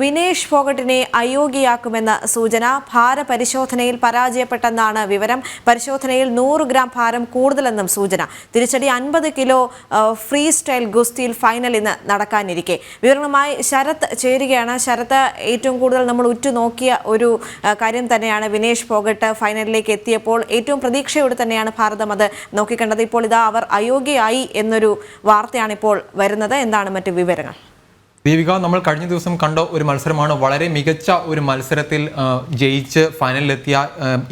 വിനേഷ് ഫോഗട്ടിനെ അയോഗ്യയാക്കുമെന്ന സൂചന ഭാരപരിശോധനയിൽ പരാജയപ്പെട്ടെന്നാണ് വിവരം. പരിശോധനയിൽ നൂറ് ഗ്രാം ഭാരം കൂടുതലെന്നും സൂചന. തിരിച്ചടി അൻപത് കിലോ ഫ്രീ സ്റ്റൈൽ ഗുസ്തിയിൽ ഫൈനൽ ഇന്ന് നടക്കാനിരിക്കെ. വിവരങ്ങളുമായി ശരത് ചേരുകയാണ്. ശരത് ഏറ്റവും കൂടുതൽ നമ്മൾ ഉറ്റുനോക്കിയ ഒരു കാര്യം തന്നെയാണ് വിനേഷ് ഫോഗട്ട് ഫൈനലിലേക്ക് എത്തിയപ്പോൾ ഏറ്റവും പ്രതീക്ഷയോടെ തന്നെയാണ് ഭാരതം അത് നോക്കിക്കണ്ടത്. ഇപ്പോൾ ഇതാ അവർ അയോഗ്യയായി എന്നൊരു വാർത്തയാണ് ഇപ്പോൾ വരുന്നത്. എന്താണ് മറ്റ് വിവരങ്ങൾ? ദീപിക നമ്മൾ കഴിഞ്ഞ ദിവസം കണ്ട ഒരു മത്സരമാണ്. വളരെ മികച്ച ഒരു മത്സരത്തിൽ ജയിച്ച് ഫൈനലിലെത്തിയ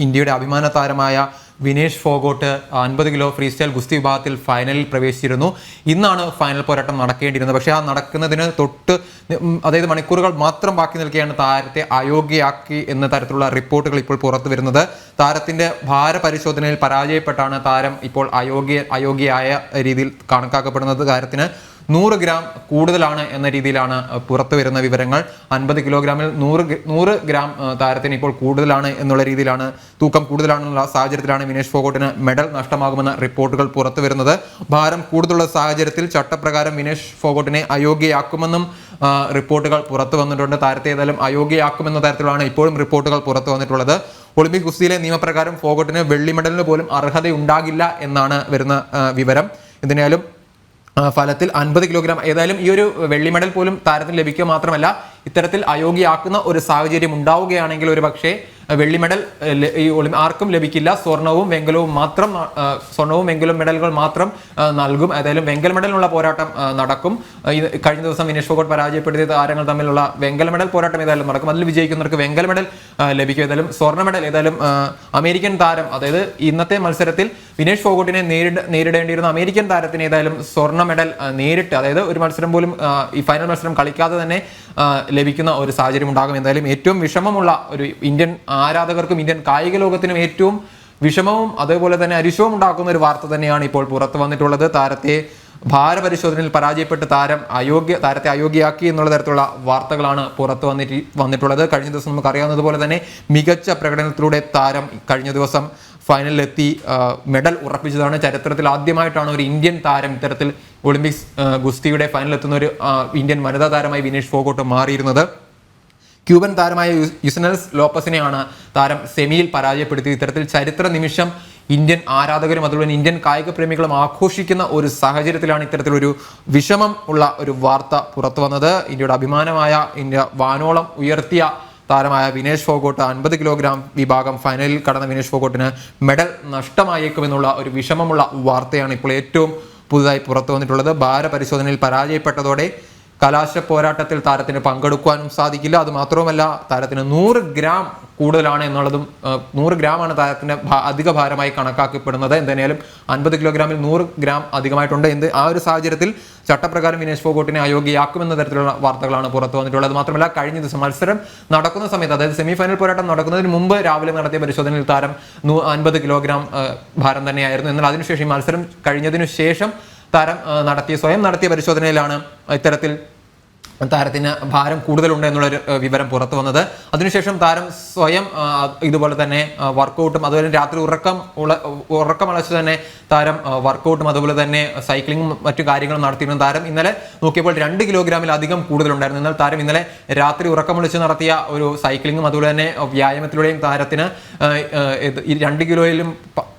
ഇന്ത്യയുടെ അഭിമാന താരമായ വിനേഷ് ഫോഗോട്ട് അൻപത് കിലോ ഫ്രീ സ്റ്റൈൽ ഗുസ്തി വിഭാഗത്തിൽ ഫൈനലിൽ പ്രവേശിച്ചിരുന്നു. ഇന്നാണ് ഫൈനൽ പോരാട്ടം നടക്കേണ്ടിയിരുന്നത്. പക്ഷേ ആ നടക്കുന്നതിന് തൊട്ട് അതായത് മണിക്കൂറുകൾ മാത്രം ബാക്കി നിൽക്കുകയാണ് താരത്തെ അയോഗ്യയാക്കി എന്ന തരത്തിലുള്ള റിപ്പോർട്ടുകൾ ഇപ്പോൾ പുറത്തു വരുന്നത്. താരത്തിന്റെ ഭാരപരിശോധനയിൽ പരാജയപ്പെട്ടാണ് താരം ഇപ്പോൾ അയോഗ്യ അയോഗ്യയായ രീതിയിൽ കണക്കാക്കപ്പെടുന്നത് താരത്തിന്. നൂറ് ഗ്രാം കൂടുതലാണ് എന്ന രീതിയിലാണ് പുറത്തു വരുന്ന വിവരങ്ങൾ. അൻപത് കിലോഗ്രാമിൽ നൂറ് നൂറ് ഗ്രാം താരത്തിന് ഇപ്പോൾ കൂടുതലാണ് എന്നുള്ള രീതിയിലാണ് തൂക്കം കൂടുതലാണെന്നുള്ള സാഹചര്യത്തിലാണ് വിനേഷ് ഫോഗോട്ടിന് മെഡൽ നഷ്ടമാകുമെന്ന റിപ്പോർട്ടുകൾ പുറത്തു വരുന്നത്. ഭാരം കൂടുതലുള്ള സാഹചര്യത്തിൽ ചട്ടപ്രകാരം വിനേഷ് ഫോഗോട്ടിനെ അയോഗ്യയാക്കുമെന്നും റിപ്പോർട്ടുകൾ പുറത്തു വന്നിട്ടുണ്ട്. താരത്തെ ഏതായാലും അയോഗ്യയാക്കുമെന്ന തരത്തിലാണ് ഇപ്പോഴും റിപ്പോർട്ടുകൾ പുറത്തു വന്നിട്ടുള്ളത്. ഒളിമ്പിക് ഗുസ്തിയിലെ നിയമപ്രകാരം ഫോഗോട്ടിന് വെള്ളി മെഡലിന് പോലും അർഹതയുണ്ടാകില്ല എന്നാണ് വരുന്ന വിവരം. എന്തിനായാലും ഫലത്തിൽ അൻപത് കിലോഗ്രാം. ഏതായാലും ഈ ഒരു വെള്ളി മെഡൽ പോലും താരത്തിന് ലഭിക്കുക മാത്രമല്ല ഇത്തരത്തിൽ അയോഗ്യയാക്കുന്ന ഒരു സാഹചര്യം ഉണ്ടാവുകയാണെങ്കിൽ ഒരു പക്ഷേ വെള്ളി മെഡൽ ഈ ആർക്കും ലഭിക്കില്ല. സ്വർണവും വെങ്കലവും മാത്രം സ്വർണവും വെങ്കലവും മെഡലുകൾ മാത്രം നൽകും. ഏതായാലും വെങ്കൽ മെഡലിനുള്ള പോരാട്ടം നടക്കും. കഴിഞ്ഞ ദിവസം വിനേഷ് ഫോഗോട്ട് പരാജയപ്പെടുത്തിയ താരങ്ങൾ തമ്മിലുള്ള വെങ്കല മെഡൽ പോരാട്ടം ഏതായാലും നടക്കും. അതിൽ വിജയിക്കുന്നവർക്ക് വെങ്കൽ മെഡൽ ലഭിക്കും. ഏതായാലും സ്വർണ മെഡൽ ഏതായാലും അമേരിക്കൻ താരം അതായത് ഇന്നത്തെ മത്സരത്തിൽ വിനേഷ് ഫോഗോട്ടിനെ നേരിട നേരിടേണ്ടിയിരുന്ന അമേരിക്കൻ താരത്തിന് ഏതായാലും സ്വർണ മെഡൽ നേരിട്ട് അതായത് ഒരു മത്സരം പോലും ഈ ഫൈനൽ മത്സരം കളിക്കാതെ തന്നെ ലഭിക്കുന്ന ഒരു സാഹചര്യം ഉണ്ടാകും. എന്തായാലും ഏറ്റവും വിഷമമുള്ള ഒരു ഇന്ത്യൻ ആരാധകർക്കും ഇന്ത്യൻ കായിക ലോകത്തിനും ഏറ്റവും വിഷമവും അതേപോലെ തന്നെ അരിശവും ഉണ്ടാക്കുന്ന ഒരു വാർത്ത തന്നെയാണ് ഇപ്പോൾ പുറത്തു വന്നിട്ടുള്ളത്. താരത്തെ ഭാരപരിശോധനയിൽ പരാജയപ്പെട്ട് താരം അയോഗ്യ താരത്തെ അയോഗ്യയാക്കി എന്നുള്ള തരത്തിലുള്ള വാർത്തകളാണ് പുറത്തു വന്നിട്ട് വന്നിട്ടുള്ളത്. കഴിഞ്ഞ ദിവസം നമുക്ക് അറിയാവുന്നതുപോലെ തന്നെ മികച്ച പ്രകടനത്തിലൂടെ താരം കഴിഞ്ഞ ദിവസം ഫൈനലിലെത്തി മെഡൽ ഉറപ്പിച്ചതാണ്. ചരിത്രത്തിൽ ആദ്യമായിട്ടാണ് ഒരു ഇന്ത്യൻ താരം ഇത്തരത്തിൽ ഒളിമ്പിക്സ് ഗുസ്തിയുടെ ഫൈനലിലെത്തുന്ന ഒരു ഇന്ത്യൻ വനിതാ താരമായി വിനേഷ് ഫോഗോട്ട് മാറിയിരുന്നത്. ക്യൂബൻ താരമായ യുസനൽസ് ലോപ്പസിനെയാണ് താരം സെമിയിൽ പരാജയപ്പെടുത്തി ഇത്തരത്തിൽ ചരിത്ര നിമിഷം ഇന്ത്യൻ ആരാധകരും അതുപോലെ ഇന്ത്യൻ കായിക പ്രേമികളും ആഘോഷിക്കുന്ന ഒരു സാഹചര്യത്തിലാണ് ഇത്തരത്തിലൊരു വിഷമം ഉള്ള ഒരു വാർത്ത പുറത്തു വന്നത്. ഇന്ത്യയുടെ അഭിമാനമായ ഇന്ത്യ വാനോളം ഉയർത്തിയ താരമായ വിനേഷ് ഫോഗോട്ട് അൻപത് കിലോഗ്രാം വിഭാഗം ഫൈനലിൽ കടന്ന വിനേഷ് ഫോഗോട്ടിന് മെഡൽ നഷ്ടമായേക്കുമെന്നുള്ള ഒരു വിഷമമുള്ള വാർത്തയാണ് ഇപ്പോൾ ഏറ്റവും പുതുതായി പുറത്തു വന്നിട്ടുള്ളത്. ഭാരപരിശോധനയിൽ പരാജയപ്പെട്ടതോടെ കലാശ പോരാട്ടത്തിൽ താരത്തിന് പങ്കെടുക്കുവാനും സാധിക്കില്ല. അത് മാത്രവുമല്ല താരത്തിന് നൂറ് ഗ്രാം കൂടുതലാണ് എന്നുള്ളതും നൂറ് ഗ്രാമാണ് താരത്തിന്റെ അധിക ഭാരമായി കണക്കാക്കപ്പെടുന്നത്. എന്തായാലും അൻപത് കിലോഗ്രാമിൽ നൂറ് ഗ്രാം അധികമായിട്ടുണ്ട്. എന്ത് ആ ഒരു സാഹചര്യത്തിൽ ചട്ടപ്രകാരം വിനേഷ് ഫോഗോട്ടിനെ അയോഗ്യയാക്കുമെന്ന തരത്തിലുള്ള വാർത്തകളാണ് പുറത്തു വന്നിട്ടുള്ളത്. മാത്രമല്ല കഴിഞ്ഞ ദിവസം മത്സരം നടക്കുന്ന സമയത്ത് അതായത് സെമി ഫൈനൽ പോരാട്ടം നടക്കുന്നതിന് മുമ്പ് രാവിലെ നടത്തിയ പരിശോധനയിൽ താരം അൻപത് കിലോഗ്രാം ഭാരം തന്നെയായിരുന്നു. എന്നാൽ അതിനുശേഷം ഈ മത്സരം കഴിഞ്ഞതിനു ശേഷം താരം നടത്തിയ സ്വയം നടത്തിയ പരിശോധനയിലാണ് ഇത്തരത്തിൽ താരത്തിന് ഭാരം കൂടുതലുണ്ട് എന്നുള്ളൊരു വിവരം പുറത്തു വന്നത്. അതിനുശേഷം താരം സ്വയം ഇതുപോലെ തന്നെ വർക്കൗട്ടും അതുപോലെ രാത്രി ഉറക്കം ഉള്ള ഉറക്കമളച്ച് തന്നെ താരം വർക്കൗട്ടും അതുപോലെ തന്നെ സൈക്ലിങ്ങും മറ്റു കാര്യങ്ങളും നടത്തിയിരുന്നു താരം. ഇന്നലെ നോക്കിയപ്പോൾ രണ്ട് കിലോഗ്രാമിലധികം കൂടുതലുണ്ടായിരുന്നു. എന്നാൽ താരം ഇന്നലെ രാത്രി ഉറക്കമൊളിച്ച് നടത്തിയ ഒരു സൈക്ലിങ്ങും അതുപോലെ തന്നെ വ്യായാമത്തിലൂടെയും താരത്തിന് രണ്ട് കിലോയിലും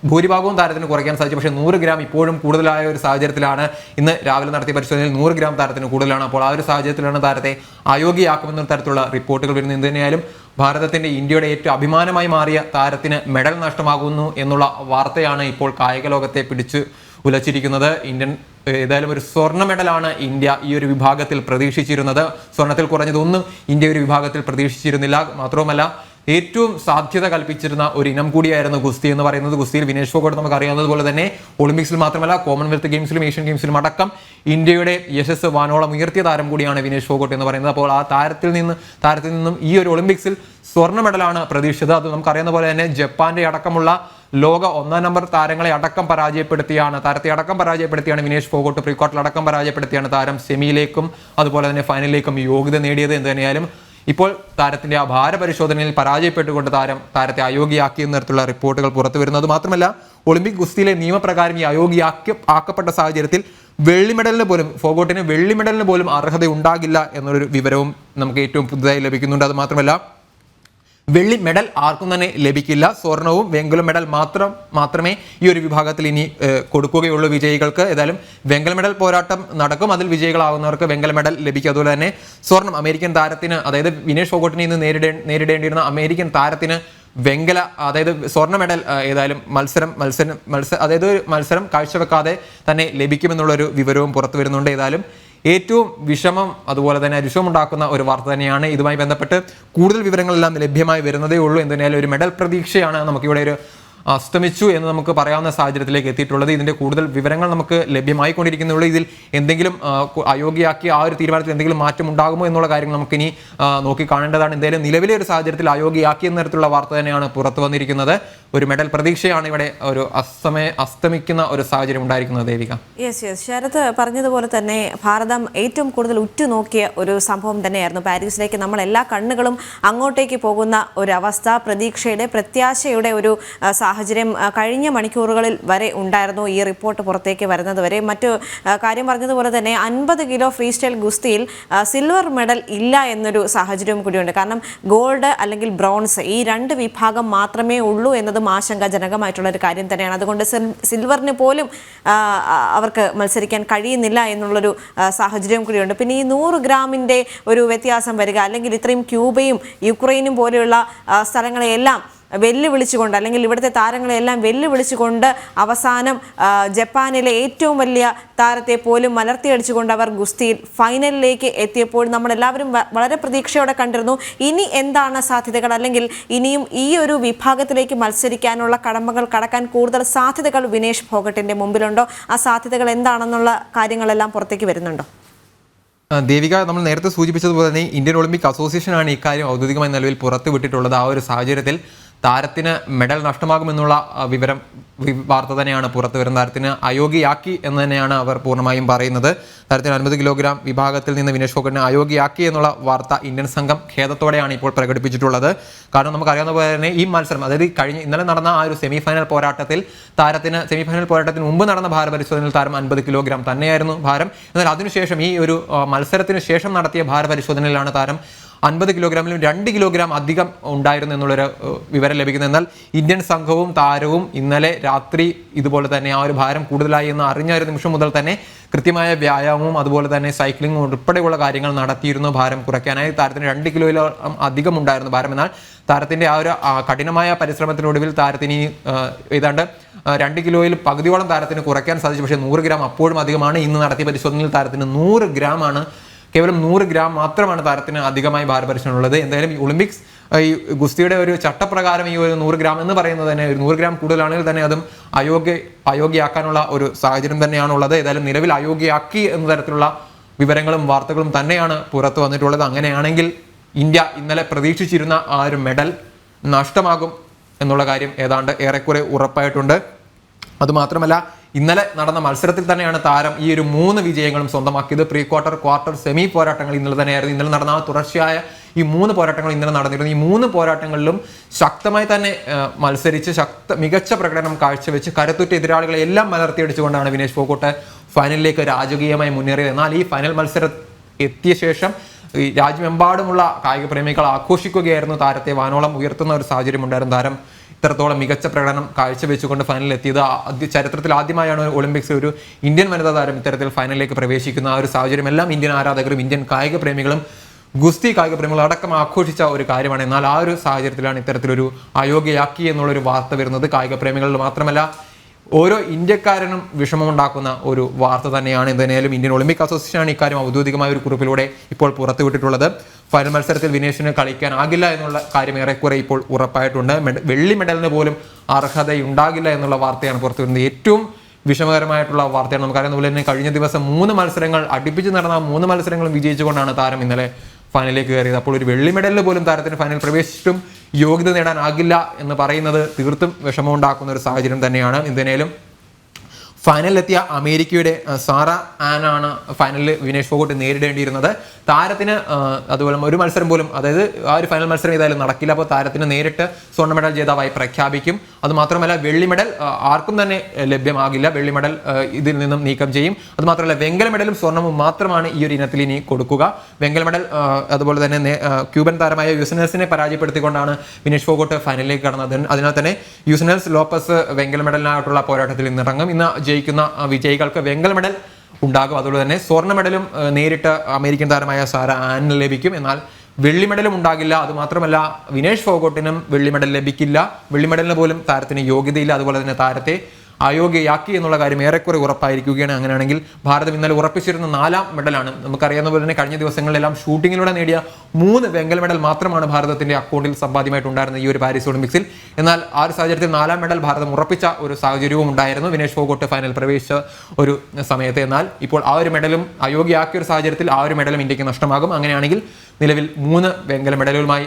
ഭൂരിഭാഗവും താരത്തിന് കുറയ്ക്കാൻ സാധിച്ചു. പക്ഷേ നൂറ് ഗ്രാം ഇപ്പോഴും കൂടുതലായ ഒരു സാഹചര്യത്തിലാണ് ഇന്ന് രാവിലെ നടത്തിയ പരിശോധനയിൽ നൂറ് ഗ്രാം താരത്തിന് കൂടുതലാണ്. അപ്പോൾ ആ ഒരു സാഹചര്യത്തിലാണ് താരത്തെ അയോഗ്യയാക്കുമെന്ന തരത്തിലുള്ള റിപ്പോർട്ടുകൾ വരുന്നത് എന്തിനായാലും ഭാരതത്തിന്റെ ഇന്ത്യയുടെ ഏറ്റവും അഭിമാനമായി മാറിയ താരത്തിന് മെഡൽ നഷ്ടമാകുന്നു എന്നുള്ള വാർത്തയാണ് ഇപ്പോൾ കായിക ലോകത്തെ പിടിച്ച് ഉലച്ചിരിക്കുന്നത്. ഇന്ത്യൻ ഏതായാലും ഒരു സ്വർണ മെഡലാണ് ഇന്ത്യ ഈ ഒരു വിഭാഗത്തിൽ പ്രതീക്ഷിച്ചിരുന്നത്. സ്വർണത്തിൽ കുറഞ്ഞതൊന്നും ഇന്ത്യ ഒരു വിഭാഗത്തിൽ പ്രതീക്ഷിച്ചിരുന്നില്ല. മാത്രവുമല്ല ഏറ്റവും സാധ്യത കൽപ്പിച്ചിരുന്ന ഒരു ഇനം കൂടിയായിരുന്നു ഗുസ്തി എന്ന് പറയുന്നത്. ഗുസ്തിയിൽ വിനേഷ് ഫോഗോട്ട് നമുക്ക് അറിയാവുന്നതുപോലെ തന്നെ ഒളിമ്പിക്സിൽ മാത്രമല്ല കോമൺവെൽത്ത് ഗെയിംസിലും ഏഷ്യൻ ഗെയിംസിലും അടക്കം ഇന്ത്യയുടെ യശസ് വാനോളം ഉയർത്തിയ താരം കൂടിയാണ് വിനേഷ് ഫോഗോട്ട് എന്ന് പറയുന്നത്. അപ്പോൾ ആ താരത്തിൽ നിന്ന് താരത്തിൽ നിന്നും ഈ ഒരു ഒളിമ്പിക്സിൽ സ്വർണ മെഡലാണ് പ്രതീക്ഷിച്ചത്. അത് നമുക്കറിയുന്ന പോലെ തന്നെ ജപ്പാന്റെ അടക്കമുള്ള ലോക ഒന്നാം നമ്പർ താരങ്ങളെ അടക്കം പരാജയപ്പെടുത്തിയാണ് താരത്തെ അടക്കം പരാജയപ്പെടുത്തിയാണ് വിനേഷ് ഫോഗോട്ട്. പ്രീ ക്വാർട്ടറിൽ അടക്കം പരാജയപ്പെടുത്തിയാണ് താരം സെമിയിലേക്കും അതുപോലെ തന്നെ ഫൈനലിലേക്കും യോഗ്യത നേടിയത് എന്ത് തന്നെയായാലും ഇപ്പോൾ താരത്തിന്റെ ആ ഭാരപരിശോധനയിൽ പരാജയപ്പെട്ടുകൊണ്ട് താരം താരത്തെ അയോഗ്യയാക്കിയെന്ന തരത്തിലുള്ള റിപ്പോർട്ടുകൾ പുറത്തു വരുന്നത് മാത്രമല്ല ഒളിമ്പിക് ഗുസ്തിയിലെ നിയമപ്രകാരം ഈ അയോഗ്യയാക്കി ആക്കപ്പെട്ട സാഹചര്യത്തിൽ വെള്ളി മെഡലിന് പോലും ഫോഗോട്ടിന് വെള്ളി മെഡലിന് പോലും അർഹത ഉണ്ടാകില്ല എന്നൊരു വിവരവും നമുക്ക് ഏറ്റവും പുതുതായി ലഭിക്കുന്നുണ്ട്. അത് മാത്രമല്ല വെള്ളി മെഡൽ ആർക്കും തന്നെ ലഭിക്കില്ല. സ്വർണവും വെങ്കല മെഡൽ മാത്രം മാത്രമേ ഈ ഒരു വിഭാഗത്തിൽ ഇനി കൊടുക്കുകയുള്ളൂ വിജയികൾക്ക്. ഏതായാലും വെങ്കല മെഡൽ പോരാട്ടം നടക്കും. അതിൽ വിജയികളാകുന്നവർക്ക് വെങ്കല മെഡൽ ലഭിക്കും. അതുപോലെ തന്നെ സ്വർണം അമേരിക്കൻ താരത്തിന് അതായത് വിനേഷ് ഫോഗോട്ടിനെ ഇന്ന് നേരിടേ നേരിടേണ്ടിയിരുന്ന അമേരിക്കൻ താരത്തിന് വെങ്കല അതായത് സ്വർണ മെഡൽ ഏതായാലും മത്സരം മത്സരം മത്സരം അതായത് മത്സരം കാഴ്ചവെക്കാതെ തന്നെ ലഭിക്കുമെന്നുള്ളൊരു വിവരവും പുറത്തു വരുന്നുണ്ട് ഏതായാലും ഏറ്റവും വിഷമം അതുപോലെ തന്നെ വിഷമമുണ്ടാക്കുന്ന ഒരു വാർത്ത തന്നെയാണ് ഇതുമായി ബന്ധപ്പെട്ട് കൂടുതൽ വിവരങ്ങളെല്ലാം ലഭ്യമായി വരുന്നതേ ഉള്ളൂ. എന്തായാലും ഒരു മെഡൽ പ്രതീക്ഷയാണ് നമുക്കിവിടെ ഒരു അസ്തമിച്ചു എന്ന് നമുക്ക് പറയാവുന്ന സാഹചര്യത്തിലേക്ക് എത്തിയിട്ടുള്ളത്. ഇതിന്റെ കൂടുതൽ വിവരങ്ങൾ നമുക്ക് ലഭ്യമായിക്കൊണ്ടിരിക്കുന്നുള്ളൂ. ഇതിൽ എന്തെങ്കിലും അയോഗ്യയാക്കി ആ ഒരു തീരുമാനത്തിൽ എന്തെങ്കിലും മാറ്റം ഉണ്ടാകുമോ എന്നുള്ള കാര്യങ്ങൾ നമുക്ക് ഇനി നോക്കി കാണേണ്ടതാണ്. എന്തായാലും നിലവിലെ ഒരു സാഹചര്യത്തിൽ അയോഗ്യയാക്കി എന്ന തരത്തിലുള്ള വാർത്ത തന്നെയാണ് പുറത്തു വന്നിരിക്കുന്നത്. ഒരു മെഡൽ പ്രതീക്ഷയാണ് ഇവിടെ ഒരു അസ്തമയ അസ്തമിക്കുന്ന ഒരു സാഹചര്യം ഉണ്ടായിരിക്കുന്നത് ദേവിക. യെസ് യെസ് ശരത് പറഞ്ഞതുപോലെ തന്നെ ഭാരതം ഏറ്റവും കൂടുതൽ ഉറ്റുനോക്കിയ ഒരു സംഭവം തന്നെയായിരുന്നു. പാരീസിലേക്ക് നമ്മൾ എല്ലാ കണ്ണുകളും അങ്ങോട്ടേക്ക് പോകുന്ന ഒരു അവസ്ഥ പ്രതീക്ഷയുടെ പ്രത്യാശയുടെ ഒരു സാഹചര്യം കഴിഞ്ഞ മണിക്കൂറുകളിൽ വരെ ഉണ്ടായിരുന്നു ഈ റിപ്പോർട്ട് പുറത്തേക്ക് വരുന്നത് വരെ മറ്റു കാര്യം പറഞ്ഞതുപോലെ തന്നെ അൻപത് കിലോ ഫ്രീ സ്റ്റൈൽ ഗുസ്തിയിൽ സിൽവർ മെഡൽ ഇല്ല എന്നൊരു സാഹചര്യവും കൂടിയുണ്ട്. കാരണം ഗോൾഡ് അല്ലെങ്കിൽ ബ്രോൺസ് ഈ രണ്ട് വിഭാഗം മാത്രമേ ഉള്ളൂ എന്നതും ആശങ്കാജനകമായിട്ടുള്ള ഒരു കാര്യം തന്നെയാണ്. അതുകൊണ്ട് സിൽ- സിൽവറിന് പോലും അവർക്ക് മത്സരിക്കാൻ കഴിയുന്നില്ല എന്നുള്ളൊരു സാഹചര്യം കൂടിയുണ്ട്. പിന്നെ ഈ നൂറ് ഗ്രാമിന്റെ ഒരു വ്യത്യാസം വരിക അല്ലെങ്കിൽ ഇത്രയും ക്യൂബയും യുക്രൈനും പോലെയുള്ള സ്ഥലങ്ങളെയെല്ലാം വെല്ലുവിളിച്ചുകൊണ്ട് അല്ലെങ്കിൽ ഇവിടുത്തെ താരങ്ങളെല്ലാം വെല്ലുവിളിച്ചുകൊണ്ട് അവസാനം ജപ്പാനിലെ ഏറ്റവും വലിയ താരത്തെ പോലും മലർത്തിയടിച്ചുകൊണ്ട് അവർ ഗുസ്തിയിൽ ഫൈനലിലേക്ക് എത്തിയപ്പോൾ നമ്മളെല്ലാവരും വളരെ പ്രതീക്ഷയോടെ കണ്ടിരുന്നു ഇനി എന്താണ് സാധ്യതകൾ? അല്ലെങ്കിൽ ഇനിയും ഈ ഒരു വിഭാഗത്തിലേക്ക് മത്സരിക്കാനുള്ള കടമ്പകൾ കടക്കാൻ കൂടുതൽ സാധ്യതകൾ വിനേഷ് ഭോഗട്ടിന്റെ മുമ്പിലുണ്ടോ? ആ സാധ്യതകൾ എന്താണെന്നുള്ള കാര്യങ്ങളെല്ലാം പുറത്തേക്ക് വരുന്നുണ്ടോ? ദേവിക നമ്മൾ നേരത്തെ സൂചിപ്പിച്ചതുപോലെ തന്നെ ഇന്ത്യൻ ഒളിമ്പിക് അസോസിയേഷനാണ് ഇക്കാര്യം ഔദ്യോഗികമായി നിലവിൽ പുറത്തുവിട്ടിട്ടുള്ളത്. ആ ഒരു സാഹചര്യത്തിൽ താരത്തിന് മെഡൽ നഷ്ടമാകുമെന്നുള്ള വിവരം വാർത്ത തന്നെയാണ് പുറത്തു വരുന്ന താരത്തിന് അയോഗ്യയാക്കി എന്ന് തന്നെയാണ് അവർ പൂർണമായും പറയുന്നത്. താരത്തിന് അൻപത് കിലോഗ്രാം വിഭാഗത്തിൽ നിന്ന് വിനേഷ് ഫോക്കറ്റിനെ അയോഗ്യയാക്കി എന്നുള്ള വാർത്ത ഇന്ത്യൻ സംഘം ഖേദത്തോടെയാണ് ഇപ്പോൾ പ്രകടിപ്പിച്ചിട്ടുള്ളത്. കാരണം നമുക്കറിയാവുന്ന പോലെ തന്നെ ഈ മത്സരം അതായത് കഴിഞ്ഞ ഇന്നലെ നടന്ന ആ ഒരു സെമിഫൈനൽ പോരാട്ടത്തിൽ താരത്തിന് സെമിഫൈനൽ പോരാട്ടത്തിന് മുമ്പ് നടന്ന ഭാര പരിശോധനയിൽ താരം അൻപത് കിലോഗ്രാം തന്നെയായിരുന്നു ഭാരം. എന്നാൽ അതിനുശേഷം ഈ ഒരു മത്സരത്തിന് ശേഷം നടത്തിയ ഭാര പരിശോധനയിലാണ് താരം അൻപത് കിലോഗ്രാമിലും രണ്ട് കിലോഗ്രാം അധികം ഉണ്ടായിരുന്നു എന്നുള്ളൊരു വിവരം ലഭിക്കുന്നത് എന്നാൽ ഇന്ത്യൻ സംഘവും താരവും ഇന്നലെ രാത്രി ഇതുപോലെ തന്നെ ആ ഒരു ഭാരം കൂടുതലായി എന്ന് അറിഞ്ഞ ഒരു നിമിഷം മുതൽ തന്നെ കൃത്യമായ വ്യായാമവും അതുപോലെ തന്നെ സൈക്ലിങ്ങും ഉൾപ്പെടെയുള്ള കാര്യങ്ങൾ നടത്തിയിരുന്നു ഭാരം കുറയ്ക്കാനായി. താരത്തിന് രണ്ട് കിലോയിലോ അധികം ഉണ്ടായിരുന്നു ഭാരം. എന്നാൽ താരത്തിന്റെ ആ ഒരു കഠിനമായ പരിശ്രമത്തിനൊടുവിൽ താരത്തിന് ഏതാണ്ട് രണ്ട് കിലോയിൽ പകുതിയോളം താരത്തിന് കുറയ്ക്കാൻ സാധിച്ചു. പക്ഷേ നൂറ് ഗ്രാം അപ്പോഴും അധികമാണ്. ഇന്ന് നടത്തിയ പരിശോധനയിൽ താരത്തിന് നൂറ് ഗ്രാം ആണ് കേവലം നൂറ് ഗ്രാം മാത്രമാണ് താരത്തിന് അധികമായി ഭാരപരിശോധന ഉള്ളത് എന്തായാലും ഒളിമ്പിക്സ് ഈ ഗുസ്തിയുടെ ഒരു ചട്ടപ്രകാരം ഈ ഒരു നൂറ് ഗ്രാം എന്ന് പറയുന്നത് തന്നെ ഒരു നൂറ് ഗ്രാം കൂടുതലാണെങ്കിൽ തന്നെ അതും അയോഗ്യ അയോഗ്യയാക്കാനുള്ള ഒരു സാഹചര്യം തന്നെയാണുള്ളത്. ഏതായാലും നിലവിൽ അയോഗ്യയാക്കി എന്ന തരത്തിലുള്ള വിവരങ്ങളും വാർത്തകളും തന്നെയാണ് പുറത്തു വന്നിട്ടുള്ളത്. അങ്ങനെയാണെങ്കിൽ ഇന്ത്യ ഇന്നലെ പ്രതീക്ഷിച്ചിരുന്ന ആ ഒരു മെഡൽ നഷ്ടമാകും എന്നുള്ള കാര്യം ഏതാണ്ട് ഏറെക്കുറെ ഉറപ്പായിട്ടുണ്ട്. അതുമാത്രമല്ല ഇന്നലെ നടന്ന മത്സരത്തിൽ തന്നെയാണ് താരം ഈ ഒരു മൂന്ന് വിജയങ്ങളും സ്വന്തമാക്കിയത്. പ്രീ ക്വാർട്ടർ ക്വാർട്ടർ സെമി പോരാട്ടങ്ങൾ ഇന്നലെ തന്നെയായിരുന്നു. ഇന്നലെ നടന്ന ആ തുടർച്ചയായ ഈ മൂന്ന് പോരാട്ടങ്ങൾ ഇന്നലെ നടന്നിരുന്നു. ഈ മൂന്ന് പോരാട്ടങ്ങളിലും ശക്തമായി തന്നെ മത്സരിച്ച് ശക്ത മികച്ച പ്രകടനം കാഴ്ചവെച്ച് കരുത്തുറ്റ എതിരാളികളെ എല്ലാം മലർത്തിയടിച്ചുകൊണ്ടാണ് വിനേഷ് ഫോക്കോട്ട് ഫൈനലിലേക്ക് രാജകീയമായി മുന്നേറിയത്. എന്നാൽ ഈ ഫൈനൽ മത്സരം എത്തിയ ശേഷം ഈ രാജ്യമെമ്പാടുമുള്ള കായിക പ്രേമികൾ ആഘോഷിക്കുകയായിരുന്നു താരത്തെ. വാനോളം ഉയർത്തുന്ന ഒരു സാഹചര്യം ഉണ്ടായിരുന്നു താരം ഇത്രത്തോളം മികച്ച പ്രകടനം കാഴ്ചവെച്ചുകൊണ്ട് ഫൈനലിൽ എത്തിയത്. ചരിത്രത്തിൽ ആദ്യമായാണ് ഒളിമ്പിക്സ് ഒരു ഇന്ത്യൻ വനിതാ താരം ഇത്തരത്തിൽ ഫൈനലിലേക്ക് പ്രവേശിക്കുന്ന ആ ഒരു സാഹചര്യം. എല്ലാം ഇന്ത്യൻ ആരാധകരും ഇന്ത്യൻ കായിക പ്രേമികളും ഗുസ്തി കായിക പ്രേമികളും അടക്കം ആഘോഷിച്ച ഒരു കാര്യമാണ്. എന്നാൽ ആ ഒരു സാഹചര്യത്തിലാണ് ഇത്തരത്തിലൊരു അയോഗ്യയാക്കി എന്നുള്ളൊരു വാർത്ത വരുന്നത് കായിക പ്രേമികളിൽ മാത്രമല്ല ഓരോ ഇന്ത്യക്കാരനും വിഷമമുണ്ടാക്കുന്ന ഒരു വാർത്ത തന്നെയാണ് എന്തായാലും ഇന്ത്യൻ ഒളിമ്പിക് അസോസിയേഷൻ അസോസിയേഷനാണ് ഇക്കാര്യം ഔദ്യോഗികമായ ഒരു കുറിപ്പിലൂടെ ഇപ്പോൾ പുറത്തുവിട്ടിട്ടുള്ളത്. ഫൈനൽ മത്സരത്തിൽ വിനേഷിന് കളിക്കാനാകില്ല എന്നുള്ള കാര്യം ഏറെക്കുറെ ഇപ്പോൾ ഉറപ്പായിട്ടുണ്ട്. വെള്ളി മെഡലിന് പോലും അർഹതയുണ്ടാകില്ല എന്നുള്ള വാർത്തയാണ് പുറത്തു വരുന്നത് ഏറ്റവും വിഷമകരമായിട്ടുള്ള വാർത്തയാണ് നമുക്കറിയാം അതുപോലെ തന്നെ കഴിഞ്ഞ ദിവസം മൂന്ന് മത്സരങ്ങൾ അടുപ്പിച്ച് നടന്ന മൂന്ന് മത്സരങ്ങളും വിജയിച്ചുകൊണ്ടാണ് താരം ഇന്നലെ ഫൈനലിലേക്ക് കയറിയത്. അപ്പോൾ ഒരു വെള്ളി മെഡലിൽ പോലും താരത്തിന് ഫൈനൽ പ്രവേശിച്ചിട്ടും യോഗ്യത നേടാനാകില്ല എന്ന് പറയുന്നത് തീർത്തും വിഷമമുണ്ടാക്കുന്ന ഒരു സാഹചര്യം തന്നെയാണ്. എന്തിനേലും ഫൈനലിലെത്തിയ അമേരിക്കയുടെ സാറ ആനാണ് ഫൈനലിൽ വിനേഷ് ഫോഗോട്ട് നേരിടേണ്ടിയിരുന്നത്. താരത്തിന് അതുപോലെ ഒരു മത്സരം പോലും അതായത് ആ ഒരു ഫൈനൽ മത്സരം ഏതായാലും നടക്കില്ല. അപ്പോൾ താരത്തിന് നേരിട്ട് സ്വർണ മെഡൽ ജേതാവായി പ്രഖ്യാപിക്കും. അതുമാത്രമല്ല വെള്ളി മെഡൽ ആർക്കും തന്നെ ലഭ്യമാകില്ല. വെള്ളി മെഡൽ ഇതിൽ നിന്നും നീക്കം ചെയ്യും. അതുമാത്രമല്ല വെങ്കല മെഡലും സ്വർണവും മാത്രമാണ് ഈ ഒരു ഇനത്തിൽ ഇനി കൊടുക്കുക. വെങ്കല മെഡൽ അതുപോലെ തന്നെ ക്യൂബൻ താരമായ യുസനേഴ്സിനെ പരാജയപ്പെടുത്തിക്കൊണ്ടാണ് വിനേഷ് ഫോഗോട്ട് ഫൈനലിലേക്ക് കടന്നത്. അതിനാൽ തന്നെ യുസനേഴ്സ് ലോപ്പസ് വെങ്കല മെഡലിനായിട്ടുള്ള പോരാട്ടത്തിൽ ഇന്നിറങ്ങും. ഇന്ന് ജയിക്കുന്ന ആ, വിജയികൾക്ക് വെങ്കല മെഡൽ ഉണ്ടാകും. അതുപോലെ തന്നെ സ്വർണ മെഡലും നേരിട്ട് അമേരിക്കൻ താരമായ സാര ആനിന് ലഭിക്കും. എന്നാൽ വെള്ളി മെഡലും ഉണ്ടാകില്ല. അതുമാത്രമല്ല വിനേഷ് ഫോഗോട്ടിനും വെള്ളി മെഡൽ ലഭിക്കില്ല. വെള്ളി മെഡലിന് പോലും താരത്തിന് യോഗ്യതയില്ല. അതുപോലെ തന്നെ താരത്തെ അയോഗ്യയാക്കി എന്നുള്ള കാര്യം ഏറെക്കുറെ ഉറപ്പായിരിക്കുകയാണ്. അങ്ങനെയാണെങ്കിൽ ഭാരതം ഇന്നലെ ഉറപ്പിച്ചിരുന്ന നാലാം മെഡലാണ്. നമുക്കറിയാവുന്ന പോലെ തന്നെ കഴിഞ്ഞ ദിവസങ്ങളിലെല്ലാം ഷൂട്ടിങ്ങിലൂടെ നേടിയ മൂന്ന് വെങ്കല മെഡൽ മാത്രമാണ് ഭാരതത്തിന്റെ അക്കൗണ്ടിൽ സമ്പാദ്യമായിട്ടുണ്ടായിരുന്നത് ഈ ഒരു പാരീസ് ഒളിമ്പിക്സിൽ. എന്നാൽ ആ ഒരു സാഹചര്യത്തിൽ നാലാം മെഡൽ ഭാരതം ഉറപ്പിച്ച ഒരു സാഹചര്യവും ഉണ്ടായിരുന്നു. വിനേഷ് ഫോഗോട്ട് ഫൈനൽ പ്രവേശിച്ച ഒരു സമയത്ത്. എന്നാൽ ഇപ്പോൾ ആ ഒരു മെഡലും അയോഗ്യയാക്കിയ ഒരു സാഹചര്യത്തിൽ ആ ഒരു മെഡലും ഇന്ത്യയ്ക്ക് നഷ്ടമാകും. അങ്ങനെയാണെങ്കിൽ നിലവിൽ മൂന്ന് വെങ്കല മെഡലുകളുമായി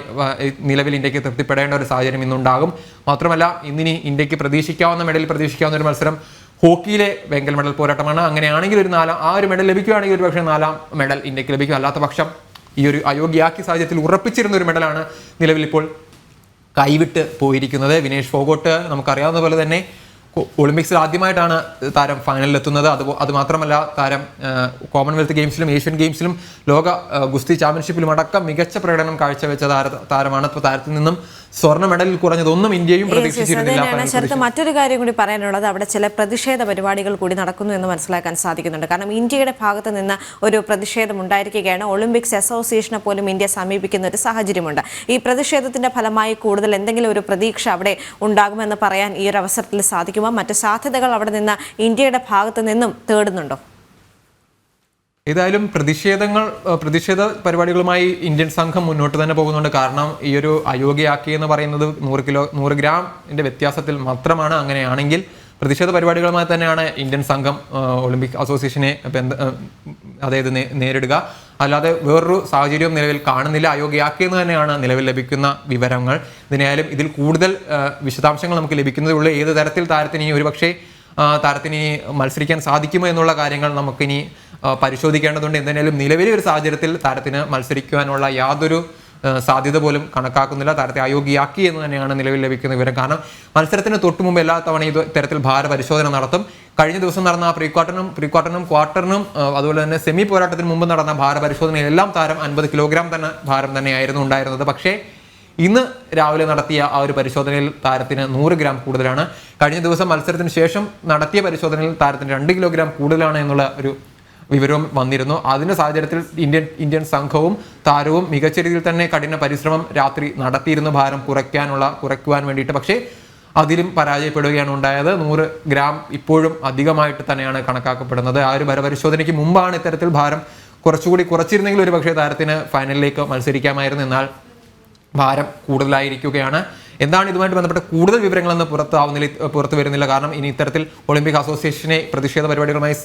നിലവിൽ ഇന്ത്യയ്ക്ക് തൃപ്തിപ്പെടേണ്ട ഒരു സാഹചര്യം ഇന്നുണ്ടാകും. മാത്രമല്ല ഇന്നിനി ഇന്ത്യയ്ക്ക് പ്രതീക്ഷിക്കാവുന്ന മെഡൽ പ്രതീക്ഷിക്കാവുന്ന ഒരു മത്സരം. ഹോക്കിയിലെ വെങ്കൽ മെഡൽ പോരാട്ടമാണ്. അങ്ങനെയാണെങ്കിൽ ഒരു നാലാം ആ ഒരു മെഡൽ ലഭിക്കുകയാണെങ്കിൽ ഒരു പക്ഷേ നാലാം മെഡൽ ഇന്ത്യയ്ക്ക് ലഭിക്കും. അല്ലാത്ത പക്ഷം ഈ ഒരു അയോഗ്യാക്കി സാഹചര്യത്തിൽ ഉറപ്പിച്ചിരുന്ന ഒരു മെഡലാണ് നിലവിൽ ഇപ്പോൾ കൈവിട്ട് പോയിരിക്കുന്നത്. വിനേഷ് ഫോഗോട്ട് നമുക്കറിയാവുന്ന പോലെ തന്നെ ഒളിമ്പിക്സിൽ ആദ്യമായിട്ടാണ് താരം ഫൈനലിൽ എത്തുന്നത് അത് അത് മാത്രമല്ല താരം കോമൺവെൽത്ത് ഗെയിംസിലും ഏഷ്യൻ ഗെയിംസിലും ലോക ഗുസ്തി ചാമ്പ്യൻഷിപ്പിലും അടക്കം മികച്ച പ്രകടനം കാഴ്ചവെച്ച താര താരമാണ്. ഇപ്പോൾ താരത്തിൽ നിന്നും സ്വർണ മെഡലിൽ കുറഞ്ഞതൊന്നും ഇന്ത്യയും പ്രതീക്ഷിച്ചിരുന്നില്ല മറ്റൊരു കാര്യം കൂടി പറയാനുള്ളത് അവിടെ ചില പ്രതിഷേധ പരിപാടികൾ കൂടി നടക്കുന്നു എന്ന് മനസ്സിലാക്കാൻ സാധിക്കുന്നുണ്ട്. കാരണം ഇന്ത്യയുടെ ഭാഗത്ത് നിന്ന് ഒരു പ്രതിഷേധം ഉണ്ടായിരിക്കുകയാണ്. ഒളിമ്പിക്സ് അസോസിയേഷനെ പോലും ഇന്ത്യ സമീപിക്കുന്ന ഒരു സാഹചര്യമുണ്ട്. ഈ പ്രതിഷേധത്തിന്റെ ഫലമായി കൂടുതൽ എന്തെങ്കിലും ഒരു പ്രതീക്ഷ അവിടെ ഉണ്ടാകുമെന്ന് പറയാൻ ഈ ഒരു അവസരത്തിൽ സാധിക്കുമോ? മറ്റ് സാധ്യതകൾ അവിടെ നിന്ന് ഇന്ത്യയുടെ ഭാഗത്ത് നിന്നും തേടുന്നുണ്ടോ? ഏതായാലും പ്രതിഷേധങ്ങൾ പ്രതിഷേധ പരിപാടികളുമായി ഇന്ത്യൻ സംഘം മുന്നോട്ട് തന്നെ പോകുന്നുണ്ട്. കാരണം ഈ ഒരു അയോഗ്യയാക്കി എന്ന് പറയുന്നത് നൂറ് കിലോ നൂറ് ഗ്രാമിന്റെ വ്യത്യാസത്തിൽ മാത്രമാണ് അങ്ങനെയാണെങ്കിൽ പ്രതിഷേധ പരിപാടികളുമായി തന്നെയാണ് ഇന്ത്യൻ സംഘം ഒളിമ്പിക് അസോസിയേഷനെ അതായത് നേരിടുക. അല്ലാതെ വേറൊരു സാഹചര്യവും നിലവിൽ കാണുന്നില്ല. അയോഗ്യയാക്കിയെന്ന് തന്നെയാണ് നിലവിൽ ലഭിക്കുന്ന വിവരങ്ങൾ. ഇതിനായാലും ഇതിൽ കൂടുതൽ വിശദാംശങ്ങൾ നമുക്ക് ലഭിക്കുന്നതേ ഉള്ളൂ. ഏത് തരത്തിൽ താരത്തിന് ഈ ഒരുപക്ഷേ താരത്തിന് മത്സരിക്കാൻ സാധിക്കുമോ എന്നുള്ള കാര്യങ്ങൾ നമുക്കിനി പരിശോധിക്കേണ്ടതുണ്ട്. എന്തായാലും നിലവിലെ ഒരു സാഹചര്യത്തിൽ താരത്തിന് മത്സരിക്കുവാനുള്ള യാതൊരു സാധ്യത പോലും കണക്കാക്കുന്നില്ല. താരത്തെ അയോഗ്യയാക്കി എന്ന് തന്നെയാണ് നിലവിൽ ലഭിക്കുന്ന വിവരം. കാരണം മത്സരത്തിന് തൊട്ടു മുമ്പ് എല്ലാ തവണയും ഇത് ഇത്തരത്തിൽ ഭാര പരിശോധന നടത്തും. കഴിഞ്ഞ ദിവസം നടന്ന പ്രീ ക്വാർട്ടറിനും പ്രീ ക്വാർട്ടറിനും ക്വാർട്ടറിനും അതുപോലെ തന്നെ സെമി പോരാട്ടത്തിന് മുമ്പ് നടന്ന ഭാര പരിശോധനയിലെല്ലാം താരം അൻപത് കിലോഗ്രാം തന്നെ ഭാരം തന്നെയായിരുന്നു ഉണ്ടായിരുന്നത്. പക്ഷേ ഇന്ന് രാവിലെ നടത്തിയ ആ ഒരു പരിശോധനയിൽ താരത്തിന് നൂറ് ഗ്രാം കൂടുതലാണ്. കഴിഞ്ഞ ദിവസം മത്സരത്തിന് ശേഷം നടത്തിയ പരിശോധനയിൽ താരത്തിന് രണ്ട് കിലോഗ്രാം കൂടുതലാണ് എന്നുള്ള ഒരു വിവരവും വന്നിരുന്നു. അതിന്റെ സാഹചര്യത്തിൽ ഇന്ത്യൻ ഇന്ത്യൻ സംഘവും താരവും മികച്ച രീതിയിൽ തന്നെ കഠിന പരിശ്രമം രാത്രി നടത്തിയിരുന്നു. ഭാരം കുറയ്ക്കാനുള്ള കുറയ്ക്കുവാൻ വേണ്ടിയിട്ട്. പക്ഷേ അതിലും പരാജയപ്പെടുകയാണ് ഉണ്ടായത്. നൂറ് ഗ്രാം ഇപ്പോഴും അധികമായിട്ട് തന്നെയാണ് കണക്കാക്കപ്പെടുന്നത്. ആ ഒരു പരിശോധനയ്ക്ക് മുമ്പാണ് ഇത്തരത്തിൽ ഭാരം കുറച്ചുകൂടി കുറച്ചിരുന്നെങ്കിൽ ഒരു പക്ഷേ താരത്തിന് ഫൈനലിലേക്ക് മത്സരിക്കാമായിരുന്നു. എന്നാൽ ഭാരം കൂടുതലായിരിക്കുകയാണ്. എന്താണ് ഇതുമായിട്ട് ബന്ധപ്പെട്ട കൂടുതൽ വിവരങ്ങളൊന്നും പുറത്താവുന്നില്ല പുറത്തു വരുന്നില്ല. കാരണം ഇനി ഇത്തരത്തിൽ ഒളിമ്പിക് അസോസിയേഷനെ പ്രതിഷേധ പരിപാടികളുമായി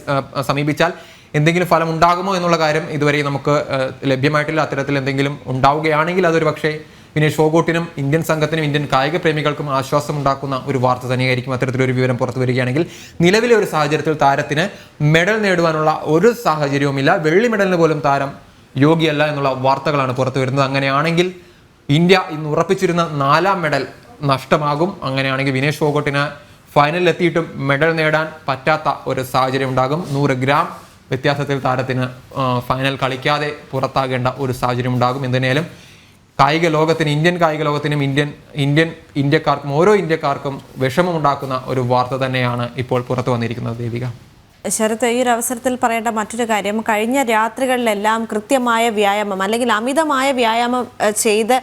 സമീപിച്ചാൽ എന്തെങ്കിലും ഫലം ഉണ്ടാകുമോ എന്നുള്ള കാര്യം ഇതുവരെ നമുക്ക് ലഭ്യമായിട്ടില്ല. അത്തരത്തിൽ എന്തെങ്കിലും ഉണ്ടാവുകയാണെങ്കിൽ അതൊരു പക്ഷേ വിനേഷ് ഷോഗോട്ടിനും ഇന്ത്യൻ സംഘത്തിനും ഇന്ത്യൻ കായിക പ്രേമികൾക്കും ആശ്വാസം ഉണ്ടാക്കുന്ന ഒരു വാർത്ത തന്നെയായിരിക്കും അത്തരത്തിലൊരു വിവരം പുറത്തു വരികയാണെങ്കിൽ. നിലവിലെ ഒരു സാഹചര്യത്തിൽ താരത്തിന് മെഡൽ നേടുവാനുള്ള ഒരു സാഹചര്യവുമില്ല. വെള്ളി മെഡലിന് പോലും താരം യോഗ്യല്ല എന്നുള്ള വാർത്തകളാണ് പുറത്തു വരുന്നത്. അങ്ങനെയാണെങ്കിൽ ഇന്ത്യ ഇന്ന് ഉറപ്പിച്ചിരുന്ന നാലാം മെഡൽ നഷ്ടമാകും. അങ്ങനെയാണെങ്കിൽ വിനേഷ് ഫോഗോട്ടിന് ഫൈനലിൽ എത്തിയിട്ടും മെഡൽ നേടാൻ പറ്റാത്ത ഒരു സാഹചര്യം ഉണ്ടാകും. നൂറ് ഗ്രാം വ്യത്യാസത്തിൽ താരത്തിന് ഫൈനൽ കളിക്കാതെ പുറത്താകേണ്ട ഒരു സാഹചര്യം ഉണ്ടാകും. എന്തിനേലും കായിക ലോകത്തിന് ഇന്ത്യൻ കായിക ലോകത്തിനും ഇന്ത്യൻ ഇന്ത്യൻ ഇന്ത്യക്കാർക്കും ഓരോ ഇന്ത്യക്കാർക്കും വിഷമമുണ്ടാക്കുന്ന ഒരു വാർത്ത തന്നെയാണ് ഇപ്പോൾ പുറത്തു വന്നിരിക്കുന്നത് ദേവിക. ശരത്ത് ഈ ഒരു അവസരത്തിൽ പറയേണ്ട മറ്റൊരു കാര്യം കഴിഞ്ഞ രാത്രികളിലെല്ലാം കൃത്യമായ വ്യായാമം അല്ലെങ്കിൽ അമിതമായ വ്യായാമം ചെയ്ത്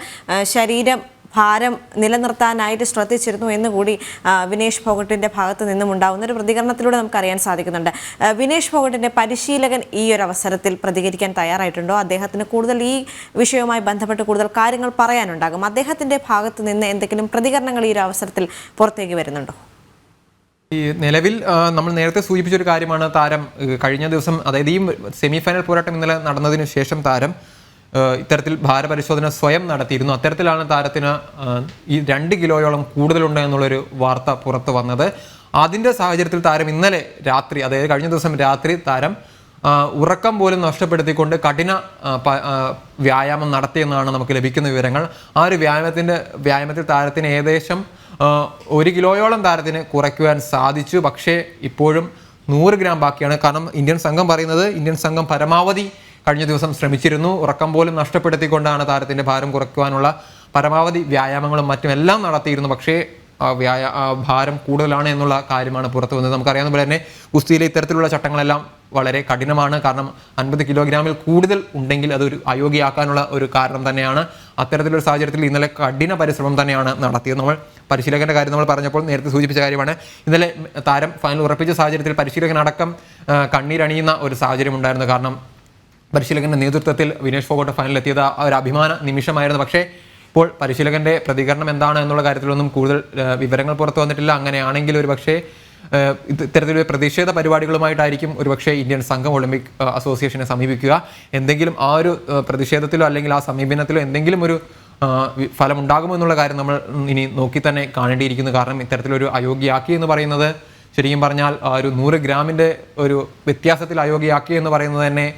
ശരീരം ഭാരം നിലനിർത്താനായിട്ട് ശ്രദ്ധിച്ചിരുന്നു എന്ന് കൂടി വിനേഷ് ഭോഗട്ടിന്റെ ഭാഗത്ത് നിന്നും ഉണ്ടാവുന്ന ഒരു പ്രതികരണത്തിലൂടെ നമുക്ക് അറിയാൻ സാധിക്കുന്നുണ്ട് വിനേഷ് ഭോഗട്ടിന്റെ പരിശീലകൻ ഈ ഒരു അവസരത്തിൽ പ്രതികരിക്കാൻ തയ്യാറായിട്ടുണ്ടോ? അദ്ദേഹത്തിന് കൂടുതൽ ഈ വിഷയവുമായി ബന്ധപ്പെട്ട് കൂടുതൽ കാര്യങ്ങൾ പറയാനുണ്ടാകും. അദ്ദേഹത്തിന്റെ ഭാഗത്ത് നിന്ന് എന്തെങ്കിലും പ്രതികരണങ്ങൾ ഈ ഒരു അവസരത്തിൽ പുറത്തേക്ക് വരുന്നുണ്ടോ? ഈ നിലവിൽ നമ്മൾ നേരത്തെ സൂചിപ്പിച്ച ഒരു കാര്യമാണ് താരം കഴിഞ്ഞ ദിവസം അതായത് ഈ സെമി ഫൈനൽ പോരാട്ടം ഇന്നലെ നടന്നതിന് ശേഷം താരം ഇത്തരത്തിൽ ഭാരപരിശോധന സ്വയം നടത്തിയിരുന്നു. അത്തരത്തിലാണ് താരത്തിന് ഈ രണ്ട് കിലോയോളം കൂടുതലുണ്ട് എന്നുള്ളൊരു വാർത്ത പുറത്തു വന്നത്. അതിന്റെ സാഹചര്യത്തിൽ താരം ഇന്നലെ രാത്രി അതായത് കഴിഞ്ഞ ദിവസം രാത്രി താരം ഉറക്കം പോലും നഷ്ടപ്പെടുത്തിക്കൊണ്ട് കഠിന വ്യായാമം നടത്തിയെന്നാണ് നമുക്ക് ലഭിക്കുന്ന വിവരങ്ങൾ. ആ ഒരു വ്യായാമത്തിന്റെ വ്യായാമത്തിൽ താരത്തിന് ഏകദേശം ഒരു കിലോയോളം താരത്തിന് കുറയ്ക്കുവാൻ സാധിച്ചു. പക്ഷേ ഇപ്പോഴും നൂറ് ഗ്രാം ബാക്കിയാണ്. കാരണം ഇന്ത്യൻ സംഘം പറയുന്നത് ഇന്ത്യൻ സംഘം പരമാവധി കഴിഞ്ഞ ദിവസം ശ്രമിച്ചിരുന്നു. ഉറക്കം പോലും നഷ്ടപ്പെടുത്തിക്കൊണ്ടാണ് താരത്തിന്റെ ഭാരം കുറയ്ക്കുവാനുള്ള പരമാവധി വ്യായാമങ്ങളും മറ്റും എല്ലാം നടത്തിയിരുന്നു. പക്ഷേ വ്യായ ഭാരം കൂടുതലാണ് എന്നുള്ള കാര്യമാണ് പുറത്തു വന്നത്. നമുക്കറിയാവുന്ന പോലെ തന്നെ ഗുസ്തിയിലെ ഇത്തരത്തിലുള്ള ചട്ടങ്ങളെല്ലാം വളരെ കഠിനമാണ്. കാരണം അൻപത് കിലോഗ്രാമിൽ കൂടുതൽ ഉണ്ടെങ്കിൽ അതൊരു അയോഗ്യയാക്കാനുള്ള ഒരു കാരണം തന്നെയാണ്. അത്തരത്തിലൊരു സാഹചര്യത്തിൽ ഇന്നലെ കഠിന പരിശ്രമം തന്നെയാണ് നടത്തിയത്. നമ്മൾ പരിശീലകന്റെ കാര്യം നമ്മൾ പറഞ്ഞപ്പോൾ നേരത്തെ സൂചിപ്പിച്ച കാര്യമാണ്. ഇന്നലെ താരം ഫൈനൽ ഉറപ്പിച്ച സാഹചര്യത്തിൽ പരിശീലകനടക്കം കണ്ണീരണിയുന്ന ഒരു സാഹചര്യം ഉണ്ടായിരുന്നു. കാരണം പരിശീലകന്റെ നേതൃത്വത്തിൽ വിനേഷ് ഫോഗോട്ട് ആ ഒരു അഭിമാന നിമിഷമായിരുന്നു. പക്ഷേ ഇപ്പോൾ പരിശീലകന്റെ പ്രതികരണം എന്താണ് എന്നുള്ള കാര്യത്തിലൊന്നും കൂടുതൽ വിവരങ്ങൾ പുറത്തു വന്നിട്ടില്ല. അങ്ങനെയാണെങ്കിൽ ഒരു പക്ഷേ ഇത്തരത്തിലൊരു പ്രതിഷേധ പരിപാടികളുമായിട്ടായിരിക്കും ഒരുപക്ഷെ ഇന്ത്യൻ സംഘം ഒളിമ്പിക് അസോസിയേഷനെ സമീപിക്കുക. എന്തെങ്കിലും ആ ഒരു പ്രതിഷേധത്തിലോ അല്ലെങ്കിൽ ആ സമീപനത്തിലോ എന്തെങ്കിലും ഒരു ഫലമുണ്ടാകുമോ എന്നുള്ള കാര്യം നമ്മൾ ഇനി നോക്കി തന്നെ കാണേണ്ടിയിരിക്കുന്നു. കാരണം ഇത്തരത്തിലൊരു അയോഗ്യയാക്കി എന്ന് പറയുന്നത് ശരിക്കും പറഞ്ഞാൽ ഒരു നൂറ് ഗ്രാമിന്റെ ഒരു വ്യത്യാസത്തിൽ അയോഗ്യയാക്കി എന്ന് പറയുന്നത് തന്നെ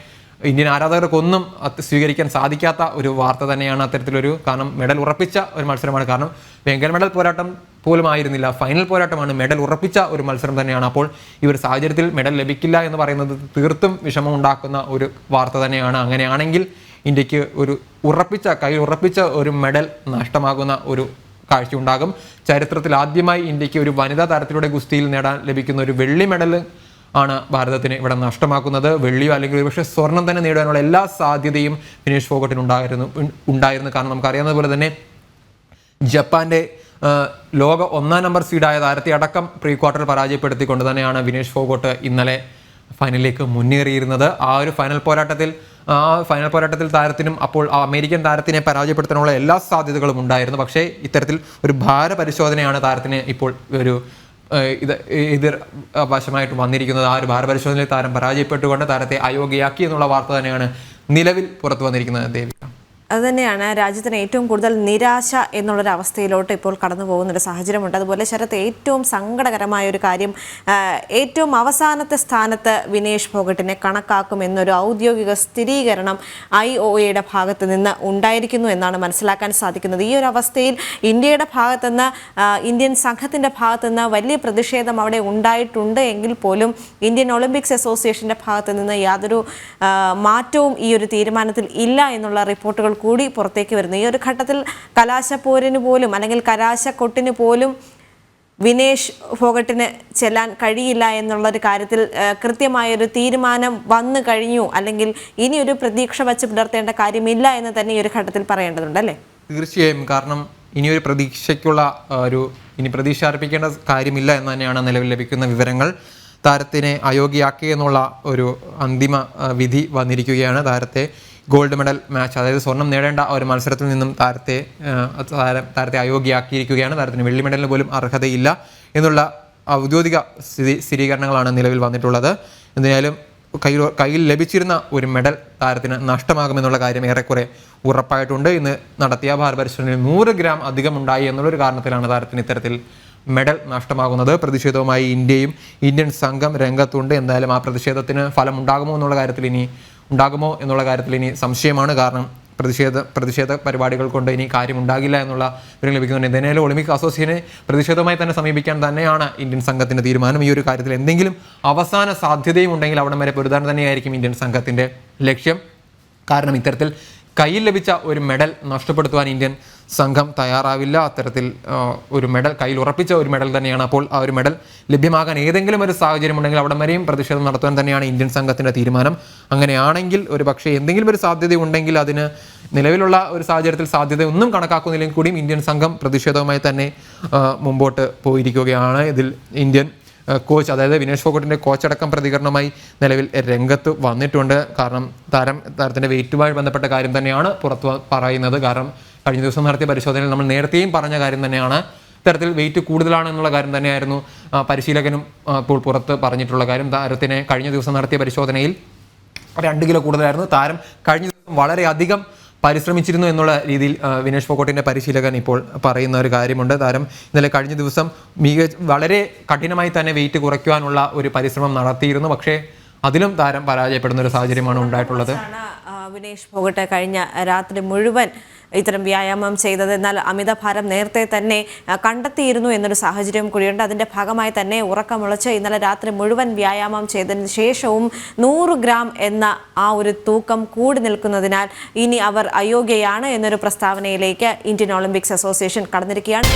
ഇന്ത്യൻ ആരാധകർക്കൊന്നും സ്വീകരിക്കാൻ സാധിക്കാത്ത ഒരു വാർത്ത തന്നെയാണ് അത്തരത്തിലൊരു കാരണം മെഡൽ ഉറപ്പിച്ച ഒരു മത്സരമാണ്. കാരണം വെങ്കല മെഡൽ പോരാട്ടം പോലും ആയിരുന്നില്ല. ഫൈനൽ പോരാട്ടമാണ് മെഡൽ ഉറപ്പിച്ച ഒരു മത്സരം തന്നെയാണ്. അപ്പോൾ ഈ ഒരു സാഹചര്യത്തിൽ മെഡൽ ലഭിക്കില്ല എന്ന് പറയുന്നത് തീർത്തും വിഷമം ഉണ്ടാക്കുന്ന ഒരു വാർത്ത തന്നെയാണ്. അങ്ങനെയാണെങ്കിൽ ഇന്ത്യയ്ക്ക് ഒരു ഉറപ്പിച്ച കൈ ഉറപ്പിച്ച ഒരു മെഡൽ നഷ്ടമാകുന്ന ഒരു കാഴ്ച ഉണ്ടാകും. ചരിത്രത്തിൽ ആദ്യമായി ഇന്ത്യയ്ക്ക് ഒരു വനിതാ താരത്തിലൂടെ ഗുസ്തിയിൽ നേടാൻ ലഭിക്കുന്ന ഒരു വെള്ളി മെഡൽ ആണ് ഭാരതത്തിന് ഇവിടെ നഷ്ടമാക്കുന്നത്. വെള്ളിയോ അല്ലെങ്കിൽ ഒരുപക്ഷെ സ്വർണം തന്നെ നേടാനുള്ള എല്ലാ സാധ്യതയും ഫിനിഷ് ഫോഗട്ടിന് ഉണ്ടായിരുന്നു ഉണ്ടായിരുന്നു. കാരണം നമുക്കറിയാവുന്നത് പോലെ തന്നെ ജപ്പാന്റെ ലോക ഒന്നാം നമ്പർ സീഡായ താരത്തെ അടക്കം പ്രീ ക്വാർട്ടർ പരാജയപ്പെടുത്തിക്കൊണ്ട് തന്നെയാണ് വിനേഷ് ഫോഗോട്ട് ഇന്നലെ ഫൈനലിലേക്ക് മുന്നേറിയിരുന്നത്. ആ ഒരു ഫൈനൽ പോരാട്ടത്തിൽ ആ ഫൈനൽ പോരാട്ടത്തിൽ താരത്തിനും അപ്പോൾ ആ അമേരിക്കൻ താരത്തിനെ പരാജയപ്പെടുത്താനുള്ള എല്ലാ സാധ്യതകളും ഉണ്ടായിരുന്നു. പക്ഷേ ഇത്തരത്തിൽ ഒരു ഭാര പരിശോധനയാണ് താരത്തിന് ഇപ്പോൾ ഒരു ഇത് എതിർ വശമായിട്ട് വന്നിരിക്കുന്നത് ആ ഒരു ഭാരപരിശോധനയിൽ താരം പരാജയപ്പെട്ടുകൊണ്ട് താരത്തെ അയോഗ്യയാക്കി എന്നുള്ള വാർത്ത തന്നെയാണ് നിലവിൽ പുറത്തു വന്നിരിക്കുന്നത് ദേവിക. അതുതന്നെയാണ് രാജ്യത്തിന് ഏറ്റവും കൂടുതൽ നിരാശ എന്നുള്ളൊരു അവസ്ഥയിലോട്ട് ഇപ്പോൾ കടന്നു പോകുന്നൊരു സാഹചര്യമുണ്ട്. അതുപോലെ ശരത്ത് ഏറ്റവും സങ്കടകരമായ ഒരു കാര്യം ഏറ്റവും അവസാനത്തെ സ്ഥാനത്ത് വിനേഷ് ഫോഗട്ടിനെ കണക്കാക്കും എന്നൊരു ഔദ്യോഗിക സ്ഥിരീകരണം ഐ ഒ എയുടെ ഭാഗത്ത് നിന്ന് ഉണ്ടായിരിക്കുന്നു എന്നാണ് മനസ്സിലാക്കാൻ സാധിക്കുന്നത്. ഈ ഒരു അവസ്ഥയിൽ ഇന്ത്യയുടെ ഭാഗത്തുനിന്ന് ഇന്ത്യൻ സംഘത്തിന്റെ ഭാഗത്തുനിന്ന് വലിയ പ്രതിഷേധം അവിടെ ഉണ്ടായിട്ടുണ്ട് എങ്കിൽ പോലും ഇന്ത്യൻ ഒളിമ്പിക്സ് അസോസിയേഷന്റെ ഭാഗത്ത് നിന്ന് യാതൊരു മാറ്റവും ഈ ഒരു തീരുമാനത്തിൽ ഇല്ല എന്നുള്ള റിപ്പോർട്ടുകൾ കൂടി പുറത്തേക്ക് വരുന്നു. ഈ ഒരു ഘട്ടത്തിൽ കലാശപ്പോരിന് പോലും അല്ലെങ്കിൽ കലാശക്കൊട്ടിന് പോലും വിനേഷ് ഫോഗട്ടിന് ചെല്ലാൻ കഴിയില്ല എന്നുള്ളൊരു കാര്യത്തിൽ കൃത്യമായൊരു തീരുമാനം വന്നു കഴിഞ്ഞു. അല്ലെങ്കിൽ ഇനി ഒരു പ്രതീക്ഷ വച്ച് പുലർത്തേണ്ട കാര്യമില്ല എന്ന് തന്നെ ഈ ഒരു ഘട്ടത്തിൽ പറയേണ്ടതുണ്ട് അല്ലേ? തീർച്ചയായും. കാരണം ഇനി ഒരു പ്രതീക്ഷയ്ക്കുള്ള ഒരു ഇനി പ്രതീക്ഷ അർപ്പിക്കേണ്ട കാര്യമില്ല എന്ന് തന്നെയാണ് നിലവിൽ ലഭിക്കുന്ന വിവരങ്ങൾ. താരത്തിനെ അയോഗ്യയാക്കി എന്നുള്ള ഒരു അന്തിമ വിധി വന്നിരിക്കുകയാണ് താരത്തെ. ഗോൾഡ് മെഡൽ മാച്ച് അതായത് സ്വർണം നേടേണ്ട ഒരു മത്സരത്തിൽ നിന്നും താരത്തെ താരത്തെ അയോഗ്യയാക്കിയിരിക്കുകയാണ്. താരത്തിന് വെള്ളി മെഡലിന് പോലും അർഹതയില്ല എന്നുള്ള ഔദ്യോഗിക സ്ഥിതി സ്ഥിരീകരണങ്ങളാണ് നിലവിൽ വന്നിട്ടുള്ളത്. എന്തായാലും കയ്യിൽ കയ്യിൽ ലഭിച്ചിരുന്ന ഒരു മെഡൽ താരത്തിന് നഷ്ടമാകുമെന്നുള്ള കാര്യം ഏറെക്കുറെ ഉറപ്പായിട്ടുണ്ട്. ഇന്ന് നടത്തിയ ഭാരപരിശോധനയിൽ നൂറ് ഗ്രാം അധികം ഉണ്ടായി എന്നുള്ളൊരു കാരണത്തിലാണ് താരത്തിന് ഇത്തരത്തിൽ മെഡൽ നഷ്ടമാകുന്നത്. പ്രതിഷേധവുമായി ഇന്ത്യയും ഇന്ത്യൻ സംഘം രംഗത്തുണ്ട്. എന്തായാലും ആ പ്രതിഷേധത്തിന് ഫലമുണ്ടാകുമോ എന്നുള്ള കാര്യത്തിൽ ഇനി ഉണ്ടാകുമോ എന്നുള്ള കാര്യത്തിൽ ഇനി സംശയമാണ്. കാരണം പ്രതിഷേധ പ്രതിഷേധ പരിപാടികൾ കൊണ്ട് ഇനി കാര്യമുണ്ടാകില്ല എന്നുള്ള വിവരം ലഭിക്കുന്നുണ്ട് എന്തായാലും ഒളിമ്പിക് അസോസിയേഷനെ പ്രതിഷേധവുമായി തന്നെ സമീപിക്കാൻ തന്നെയാണ് ഇന്ത്യൻ സംഘത്തിന്റെ തീരുമാനം. ഈ ഒരു കാര്യത്തിൽ എന്തെങ്കിലും അവസാന സാധ്യതയും ഉണ്ടെങ്കിൽ അവിടം വരെ പൊരുതാൻ തന്നെയായിരിക്കും ഇന്ത്യൻ സംഘത്തിന്റെ ലക്ഷ്യം. കാരണം ഇത്തരത്തിൽ കയ്യിൽ ലഭിച്ച ഒരു മെഡൽ നഷ്ടപ്പെടുത്തുവാൻ ഇന്ത്യൻ സംഘം തയ്യാറാവില്ല. അത്തരത്തിൽ ഒരു മെഡൽ കയ്യിൽ ഉറപ്പിച്ച ഒരു മെഡൽ തന്നെയാണ്. അപ്പോൾ ആ ഒരു മെഡൽ ലഭ്യമാകാൻ ഏതെങ്കിലും ഒരു സാഹചര്യം ഉണ്ടെങ്കിൽ അവിടെ വരെയും പ്രതിഷേധം നടത്താൻ തന്നെയാണ് ഇന്ത്യൻ സംഘത്തിന്റെ തീരുമാനം. അങ്ങനെയാണെങ്കിൽ ഒരു പക്ഷേ എന്തെങ്കിലും ഒരു സാധ്യത ഉണ്ടെങ്കിൽ അതിന് നിലവിലുള്ള ഒരു സാഹചര്യത്തിൽ സാധ്യത ഒന്നും കണക്കാക്കുന്നില്ലെങ്കിൽ കൂടിയും ഇന്ത്യൻ സംഘം പ്രതിഷേധവുമായി തന്നെ മുമ്പോട്ട് പോയിരിക്കുകയാണ്. ഇതിൽ ഇന്ത്യൻ കോച്ച് അതായത് വിനേഷ് ഫോഗട്ടിന്റെ കോച്ചടക്കം പ്രതികരണമായി നിലവിൽ രംഗത്ത് വന്നിട്ടുണ്ട്. കാരണം താരം താരത്തിന്റെ വെയിറ്റുമായി ബന്ധപ്പെട്ട കാര്യം തന്നെയാണ് പുറത്ത് പറയുന്നത്. കാരണം കഴിഞ്ഞ ദിവസം നടത്തിയ പരിശോധനയിൽ നമ്മൾ നേരത്തെയും പറഞ്ഞ കാര്യം തന്നെയാണ്. ഇത്തരത്തിൽ വെയിറ്റ് കൂടുതലാണ് എന്നുള്ള കാര്യം തന്നെയായിരുന്നു പരിശീലകനും ഇപ്പോൾ പുറത്ത് പറഞ്ഞിട്ടുള്ള കാര്യം. താരത്തിനെ കഴിഞ്ഞ ദിവസം നടത്തിയ പരിശോധനയിൽ രണ്ട് കിലോ കൂടുതലായിരുന്നു. താരം കഴിഞ്ഞ ദിവസം വളരെയധികം പരിശ്രമിച്ചിരുന്നു എന്നുള്ള രീതിയിൽ വിനേഷ് ഫോക്കോട്ടിന്റെ പരിശീലകൻ ഇപ്പോൾ പറയുന്ന ഒരു കാര്യമുണ്ട്. താരം ഇന്നലെ കഴിഞ്ഞ ദിവസം മികച്ച വളരെ കഠിനമായി തന്നെ വെയിറ്റ് കുറയ്ക്കുവാനുള്ള ഒരു പരിശ്രമം നടത്തിയിരുന്നു. പക്ഷേ അതിലും താരം പരാജയപ്പെടുന്ന ഒരു സാഹചര്യമാണ് ഉണ്ടായിട്ടുള്ളത്. വിനേഷ് ഫോഗട്ട് കഴിഞ്ഞ രാത്രി മുഴുവൻ ഇത്തരം വ്യായാമം ചെയ്തത് എന്നാൽ അമിതഭാരം നേരത്തെ തന്നെ കണ്ടെത്തിയിരുന്നു എന്നൊരു സാഹചര്യം കൂടിയുണ്ട്. അതിന്റെ ഭാഗമായി തന്നെ ഉറക്കമുളച്ച് ഇന്നലെ രാത്രി മുഴുവൻ വ്യായാമം ചെയ്തതിന് ശേഷവും നൂറ് ഗ്രാം എന്ന ആ ഒരു തൂക്കം കൂടി നിൽക്കുന്നതിനാൽ ഇനി അവർ അയോഗ്യയാണ് എന്നൊരു പ്രസ്താവനയിലേക്ക് ഇന്ത്യൻ ഒളിമ്പിക്സ് അസോസിയേഷൻ കടന്നിരിക്കുകയാണ്.